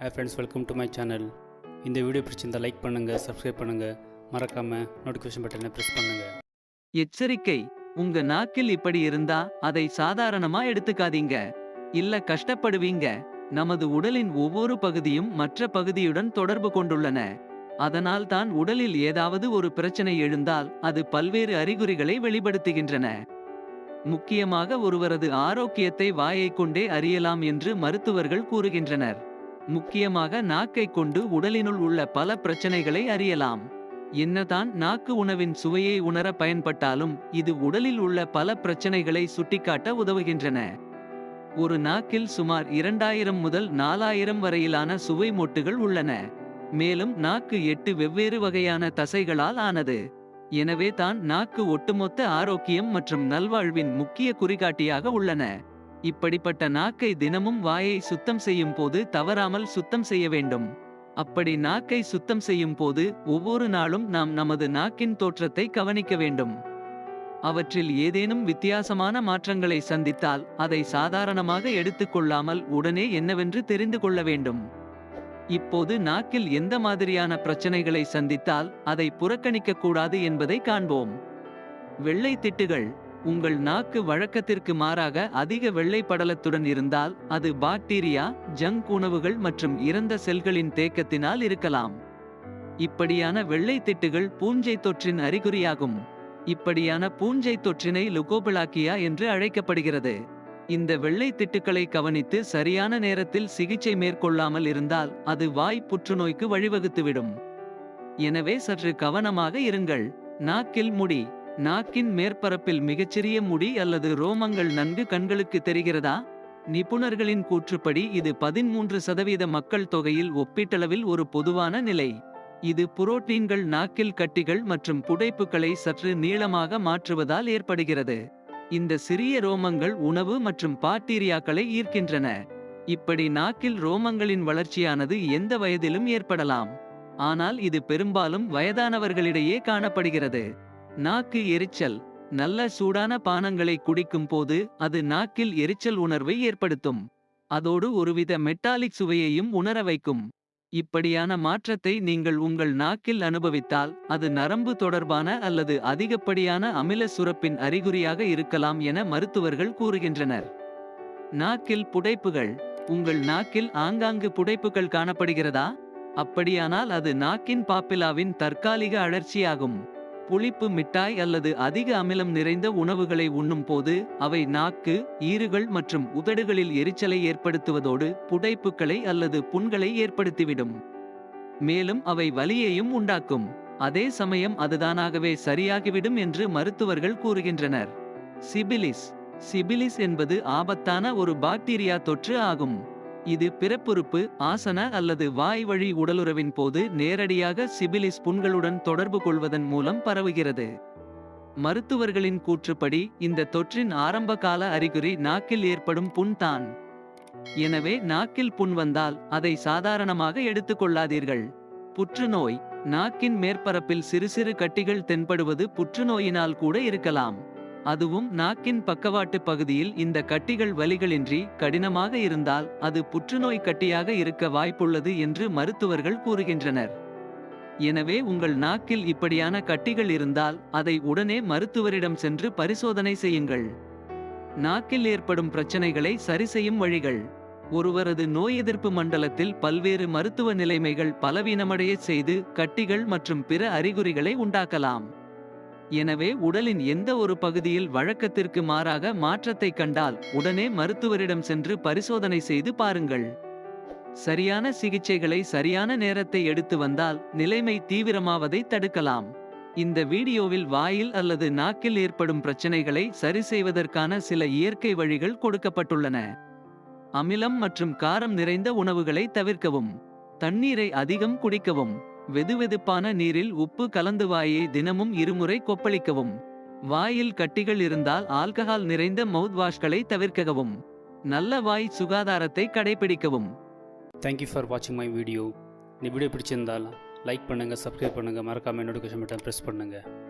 Hey friends welcome to my channel இந்த video பிடிச்சிருந்தால் like பண்ணுங்கள் சப்ஸ்கிரைப் பண்ணுங்கள் மறக்காமல் நோட்டிஃபிகேஷன் பட்டனை ப்ரெஸ் பண்ணுங்கள் எச்சரிக்கை உங்க நாக்கில் இப்படி இருந்தா அதை சாதாரணமா எடுத்துக்காதீங்க. இல்ல கஷ்டப்படுவீங்க. நமது உடலின் ஒவ்வொரு பகுதியும் மற்ற பகுதியுடன் தொடர்பு கொண்டுள்ளன. அதனால் தான் உடலில் ஏதாவது ஒரு பிரச்சனை எழுந்தால் அது பல்வேறு அறிகுறிகளை வெளிப்படுத்துகின்றன. முக்கியமாக ஒருவரது ஆரோக்கியத்தை வாயைக் கொண்டே அறியலாம் என்று மருத்துவர்கள் கூறுகின்றனர். முக்கியமாக நாக்கைக் கொண்டு உடலினுள் உள்ள பல பிரச்சனைகளை அறியலாம். என்னதான் நாக்கு உணவின் சுவையை உணர பயன்பட்டாலும் இது உடலில் உள்ள பல பிரச்சனைகளை சுட்டிக்காட்ட உதவுகின்றன. ஒரு நாக்கில் சுமார் இரண்டாயிரம் முதல் நாலாயிரம் வரையிலான சுவை மொட்டுகள் உள்ளன. மேலும் நாக்கு எட்டு வெவ்வேறு வகையான தசைகளால் ஆனது. எனவே தான் நாக்கு ஒட்டுமொத்த ஆரோக்கியம் மற்றும் நல்வாழ்வின் முக்கிய குறிகாட்டியாக உள்ளன. இப்படிப்பட்ட நாக்கை தினமும் வாயை சுத்தம் செய்யும் போது தவறாமல் சுத்தம் செய்ய வேண்டும். அப்படி நாக்கை சுத்தம் செய்யும் போது ஒவ்வொரு நாளும் நாம் நமது நாக்கின் தோற்றத்தை கவனிக்க வேண்டும். அவற்றில் ஏதேனும் வித்தியாசமான மாற்றங்களை சந்தித்தால் அதை சாதாரணமாக எடுத்துக்கொள்ளாமல் உடனே என்னவென்று தெரிந்து கொள்ள வேண்டும். இப்போது நாக்கில் எந்த மாதிரியான பிரச்சனைகளை சந்தித்தால் அதை புறக்கணிக்க கூடாது என்பதை காண்போம். வெள்ளை திட்டுகள் உங்கள் நாக்கு வழக்கத்திற்கு மாறாக அதிக வெள்ளை படலத்துடன் இருந்தால் அது பாக்டீரியா ஜங்க் உணவுகள் மற்றும் இறந்த செல்களின் தேக்கத்தினால் இருக்கலாம். இப்படியான வெள்ளை திட்டுகள் பூஞ்சை தொற்றின் அறிகுறியாகும். இப்படியான பூஞ்சை தொற்றினை லுகோபிளாக்கியா என்று அழைக்கப்படுகிறது. இந்த வெள்ளை திட்டுக்களை கவனித்து சரியான நேரத்தில் சிகிச்சை மேற்கொள்ளாமல் இருந்தால் அது வாய் புற்றுநோய்க்கு வழிவகுத்துவிடும். எனவே சற்று கவனமாக இருங்கள். நாக்கில் முடி நாக்கின் மேற்பரப்பில் மிகச்சிறிய முடி அல்லது ரோமங்கள் நன்கு கண்களுக்கு தெரிகிறதா? நிபுணர்களின் கூற்றுப்படி இது பதிமூன்று சதவீத மக்கள் தொகையில் ஒப்பீட்டளவில் ஒரு பொதுவான நிலை. இது புரோட்டீன்கள் நாக்கில் கட்டிகள் மற்றும் புடைப்புகளை சற்று நீளமாக மாற்றுவதால் ஏற்படுகிறது. இந்த சிறிய ரோமங்கள் உணவு மற்றும் பாக்டீரியாக்களை ஈர்க்கின்றன. இப்படி நாக்கில் ரோமங்களின் வளர்ச்சியானது எந்த வயதிலும் ஏற்படலாம். ஆனால் இது பெரும்பாலும் வயதானவர்களிடையே காணப்படுகிறது. நாக்கு எரிச்சல். நல்ல சூடான பானங்களை குடிக்கும் போது அது நாக்கில் எரிச்சல் உணர்வை ஏற்படுத்தும். அதோடு ஒருவித மெட்டாலிக் சுவையையும் உணர வைக்கும். இப்படியான மாற்றத்தை நீங்கள் உங்கள் நாக்கில் அனுபவித்தால் அது நரம்பு தொடர்பான அல்லது அதிகப்படியான அமில சுரப்பின் அறிகுறியாக இருக்கலாம் என மருத்துவர்கள் கூறுகின்றனர். நாக்கில் புடைப்புகள். உங்கள் நாக்கில் ஆங்காங்கு புடைப்புகள் காணப்படுகிறதா? அப்படியானால் அது நாக்கின் பாப்பிலாவின் தற்காலிக அழற்சியாகும். புளிப்பு மிட்டாய் அல்லது அதிக அமிலம் நிறைந்த உணவுகளை உண்ணும் போது அவை நாக்கு ஈறுகள் மற்றும் உதடுகளில் எரிச்சலை ஏற்படுத்துவதோடு புடைப்புகளை அல்லது புண்களை ஏற்படுத்திவிடும். மேலும் அவை வலியையும் உண்டாக்கும். அதே சமயம் அதுதானாகவே சரியாகிவிடும் என்று மருத்துவர்கள் கூறுகின்றனர். சிபிலிஸ். சிபிலிஸ் என்பது ஆபத்தான ஒரு பாக்டீரியா தொற்று ஆகும். இது பிறப்புறுப்பு ஆசன அல்லது வாய் வழி உடலுறவின் போது நேரடியாக சிபிலிஸ் புண்களுடன் தொடர்பு கொள்வதன் மூலம் பரவுகிறது. மருத்துவர்களின் கூற்றுப்படி இந்த தொற்றின் ஆரம்ப கால அறிகுறி நாக்கில் ஏற்படும் புண் தான். எனவே நாக்கில் புண் வந்தால் அதை சாதாரணமாக எடுத்துக்கொள்ளாதீர்கள் புற்றுநோய் நாக்கின் மேற்பரப்பில் சிறு சிறு கட்டிகள் தென்படுவது புற்றுநோயினால் கூட இருக்கலாம். அதுவும் நாக்கின் பக்கவாட்டு பகுதியில் இந்த கட்டிகள் வலிகளின்றி கடினமாக இருந்தால் அது புற்றுநோய் கட்டியாக இருக்க வாய்ப்புள்ளது என்று மருத்துவர்கள் கூறுகின்றனர். எனவே உங்கள் நாக்கில் இப்படியான கட்டிகள் இருந்தால் அதை உடனே மருத்துவரிடம் சென்று பரிசோதனை செய்யுங்கள். நாக்கில் ஏற்படும் பிரச்சனைகளை சரிசெய்யும் வழிகள். ஒருவரது நோய் எதிர்ப்பு மண்டலத்தில் பல்வேறு மருத்துவ நிலைமைகள் பலவீனமடையச் செய்து கட்டிகள் மற்றும் பிற அறிகுறிகளை உண்டாக்கலாம். எனவே உடலின் எந்த ஒரு பகுதியில் வழக்கத்திற்கு மாறாக மாற்றத்தை கண்டால் உடனே மருத்துவரிடம் சென்று பரிசோதனை செய்து பாருங்கள். சரியான சிகிச்சைகளை சரியான நேரத்தை எடுத்து வந்தால் நிலைமை தீவிரமாவதை தடுக்கலாம். இந்த வீடியோவில் வாயில் அல்லது நாக்கில் ஏற்படும் பிரச்சனைகளை சரி செய்வதற்கான சில இயற்கை வழிகள் கொடுக்கப்பட்டுள்ளன. அமிலம் மற்றும் காரம் நிறைந்த உணவுகளை தவிர்க்கவும். தண்ணீரை அதிகம் குடிக்கவும். வெதுவெதுப்பான நீரில் உப்பு கலந்து வாயை தினமும் இருமுறை கொப்பளிக்கவும். வாயில் கட்டிகள் இருந்தால் ஆல்கஹால் நிறைந்த மவுத் வாஷ்களை தவிர்க்கவும். நல்ல வாய் சுகாதாரத்தை கடைபிடிக்கவும். தேங்க்யூ ஃபார் வாட்சிங் மை வீடியோ இந்த வீடியோ பிடிச்சிருந்தால் லைக் பண்ணுங்கள் சப்ஸ்கிரைப் பண்ணுங்கள் மறக்காமல் நோட்டிஃபிகேஷன் பட்டன் ப்ரெஸ் பண்ணுங்கள்